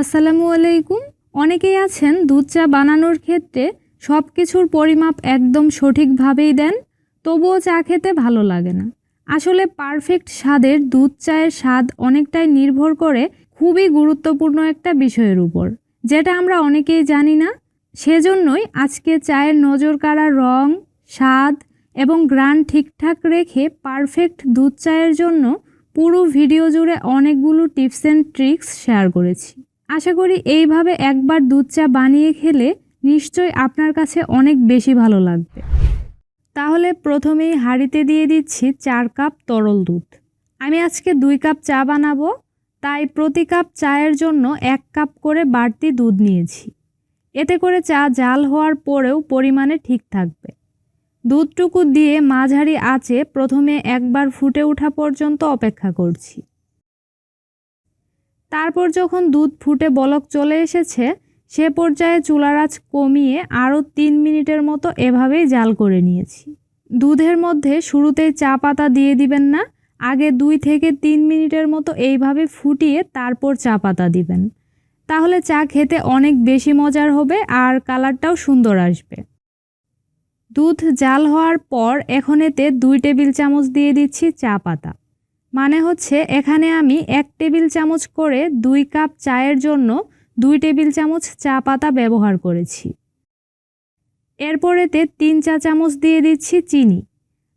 আসসালামু আলাইকুম। অনেকেই আছেন দুধ চা বানানোর ক্ষেত্রে সব কিছুর পরিমাপ একদম সঠিকভাবেই দেন, তবুও চা খেতে ভালো লাগে না। আসলে পারফেক্ট স্বাদের দুধ চায়ের স্বাদ অনেকটাই নির্ভর করে খুবই গুরুত্বপূর্ণ একটা বিষয়ের উপর, যেটা আমরা অনেকেই জানি না। সেজন্যই আজকে চায়ের নজর কাড়া রং, স্বাদ এবং গ্রান ঠিকঠাক রেখে পারফেক্ট দুধ চায়ের জন্য পুরো ভিডিও জুড়ে অনেকগুলো টিপস অ্যান্ড ট্রিক্স শেয়ার করেছি। আশা করি এইভাবে একবার দুধ চা বানিয়ে খেলে নিশ্চয়ই আপনার কাছে অনেক বেশি ভালো লাগবে। তাহলে প্রথমেই হাঁড়িতে দিয়ে দিচ্ছি চার কাপ তরল দুধ। আমি আজকে দুই কাপ চা বানাবো, তাই প্রতি কাপ চায়ের জন্য এক কাপ করে বাড়তি দুধ নিয়েছি। এতে করে চা জাল হওয়ার পরেও পরিমাণে ঠিক থাকবে। দুধটুকু দিয়ে মাঝারি আঁচে প্রথমে একবার ফুটে ওঠা পর্যন্ত অপেক্ষা করছি। তারপর যখন দুধ ফুটে বলক চলে এসেছে, সে পর্যায়ে চুলার আঁচ কমিয়ে আরও তিন মিনিটের মতো এভাবেই জাল করে নিয়েছি। দুধের মধ্যে শুরুতেই চা পাতা দিয়ে দিবেন না, আগে দুই থেকে তিন মিনিটের মতো এইভাবে ফুটিয়ে তারপর চা পাতা দিবেন। তাহলে চা খেতে অনেক বেশি মজার হবে আর কালারটাও সুন্দর আসবে। দুধ জাল হওয়ার পর এখন এতে দুই টেবিল চামচ দিয়ে দিচ্ছি চা পাতা। মানে হচ্ছে এখানে আমি এক টেবিল চামচ করে দুই কাপ চায়ের জন্য দুই টেবিল চামচ চা পাতা ব্যবহার করেছি। এরপরেতে তিন চা চামচ দিয়ে দিচ্ছি চিনি।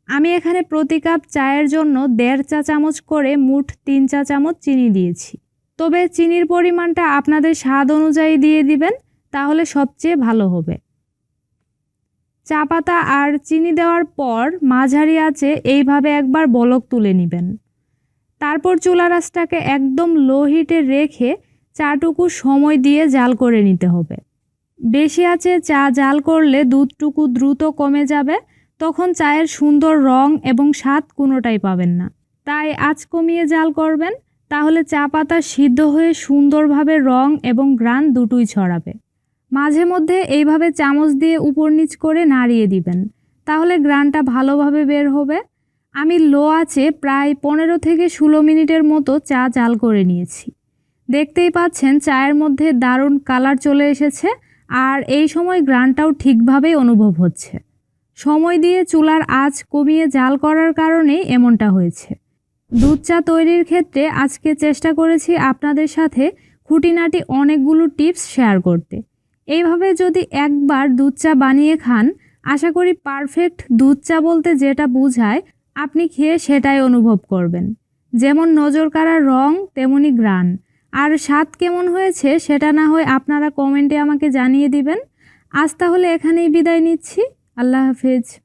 আমি এখানে প্রতি কাপ চায়ের জন্য দেড় চা চামচ করে মুঠ তিন চা চামচ চিনি দিয়েছি। তবে চিনির পরিমাণটা আপনাদের স্বাদ অনুযায়ী দিয়ে দিবেন, তাহলে সবচেয়ে ভালো হবে। চা পাতা আর চিনি দেওয়ার পর মাঝারি আছে এইভাবে একবার বলক তুলে নেবেন। তারপর চুলা রাসটাকে একদম লো হিটে রেখে চাটুকু সময় দিয়ে জাল করে নিতে হবে। বেশি আছে চা জাল করলে দুধটুকু দ্রুত কমে যাবে, তখন চায়ের সুন্দর রং এবং স্বাদ কোনোটাই পাবেন না। তাই আজ কমিয়ে জাল করবেন, তাহলে চা পাতা সিদ্ধ হয়ে সুন্দরভাবে রং এবং গ্রান দুটোই ছড়াবে। মাঝে মধ্যে এইভাবে চামচ দিয়ে উপর নিচ করে নাড়িয়ে দিবেন, তাহলে গ্রানটা ভালোভাবে বের হবে। আমি লো আছে প্রায় পনেরো থেকে ষোলো মিনিটের মতো চা জাল করে নিয়েছি। দেখতেই পাচ্ছেন চায়ের মধ্যে দারুণ কালার চলে এসেছে আর এই সময় গ্রানটাও ঠিকভাবেই অনুভব হচ্ছে। সময় দিয়ে চুলার আঁচ কমিয়ে জাল করার কারণেই এমনটা হয়েছে। দুধ চা তৈরির ক্ষেত্রে আজকে চেষ্টা করেছি আপনাদের সাথে খুঁটিনাটি অনেকগুলো টিপস শেয়ার করতে। এইভাবে যদি একবার দুধ চা বানিয়ে খান, আশা করি পারফেক্ট দুধ চা বলতে যেটা বোঝায় আপনি খেয়ে সেটাই অনুভব করবেন। যেমন নজর কাড়া রং, তেমনি গ্রান। আর স্বাদ কেমন হয়েছে সেটা না হয় আপনারা কমেন্টে আমাকে জানিয়ে দিবেন। আজ তাহলে এখানেই বিদায় নিচ্ছি। আল্লাহ হাফেজ।